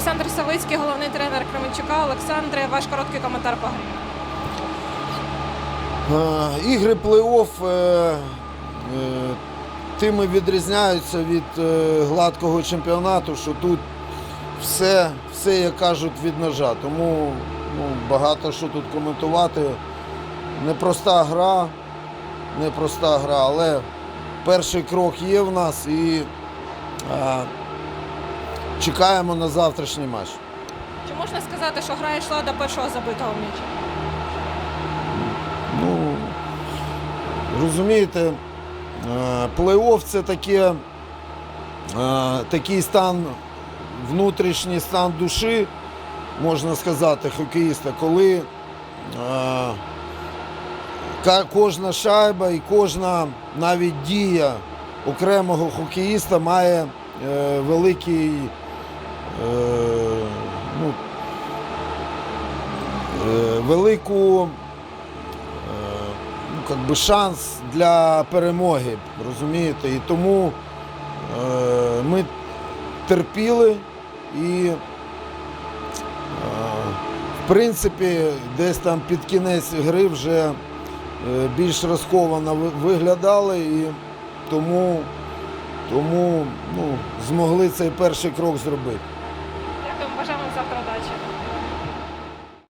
Олександр Савицький, головний тренер Кременчука. Олександре, ваш короткий коментар по грі. Е, Ігри плей-офф е, е, тими відрізняються від гладкого чемпіонату, що тут все, все, як кажуть, від ножа. Тому ну, багато що тут коментувати. Непроста гра, непроста гра, але перший крок є в нас і чекаємо на завтрашній матч. Чи можна сказати, що гра йшла до першого забитого м'яча? Ну, розумієте, е, плей-офф це таке, е, такий стан, внутрішній стан душі, можна сказати, хокеїста, коли е, кожна шайба і кожна навіть дія окремого хокеїста має великий ну, е, велику е, ну, би шанс для перемоги, розумієте? І тому е, ми терпіли і, е, в принципі, десь там під кінець гри вже е, більш розковано виглядали і тому, тому ну, змогли цей перший крок зробити завтра дачі.